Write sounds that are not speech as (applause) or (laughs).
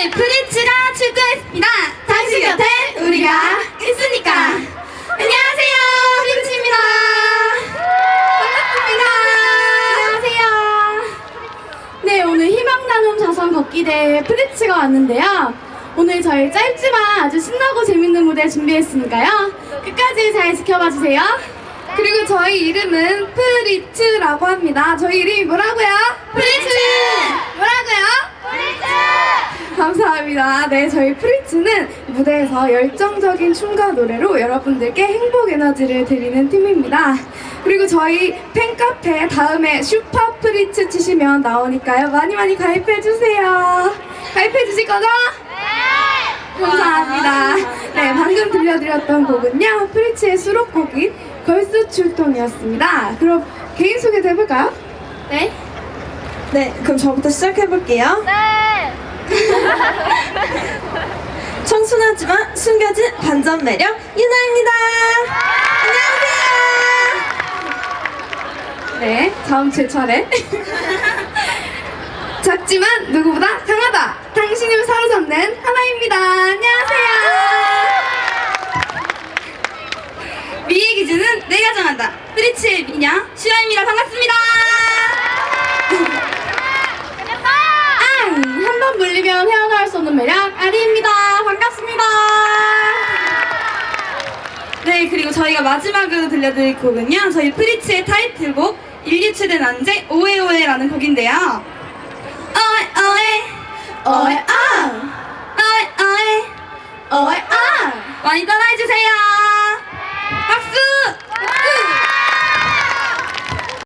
오늘 프리츠가 출동했습니다. 당신 곁에 우리가 있으니까. 안녕하세요, 프리츠입니다. 반갑습니다. 안녕하세요. 네, 오늘 희망 나눔 자선 걷기 대회 프리츠가 왔는데요. 오늘 저희 짧지만 아주 신나고 재밌는 무대 준비했으니까요. 끝까지 잘 지켜봐 주세요. 그리고 저희 이름은 프리츠라고 합니다. 저희 이름이 뭐라고요? 프리츠! 뭐라고요? 감사합니다. 네, 저희 프리츠는 무대에서 열정적인 춤과 노래로 여러분들께 행복 에너지를 드리는 팀입니다. 그리고 저희 팬카페 다음에 슈퍼 프리츠 치시면 나오니까요. 많이 많이 가입해 주세요. 가입해 주실 거죠? 네! 감사합니다. 네, 방금 들려드렸던 곡은요. 프리츠의 수록곡인 걸스 출동이었습니다. 그럼 개인 소개도 해볼까요? 네. 네, 그럼 저부터 시작해볼게요. 네. 청순하지만 숨겨진 반전 매력 유나입니다. 안녕하세요. 네, 다음 제 차례. (laughs) 작지만 누구보다 강하다. 당신을 사로잡는 하나입니다. 안녕하세요. 미의 기준은 내가 정한다. 프리츠의 미녀 슈아입니다. 반갑습니다. 저희가 마지막으로 들려드릴 곡은요. 저희 프리츠의 타이틀곡 최대 난제 오에오에라는 곡인데요. 오에 오에 어이 앙! 오에 오에 어이 앙! 많이. 박수!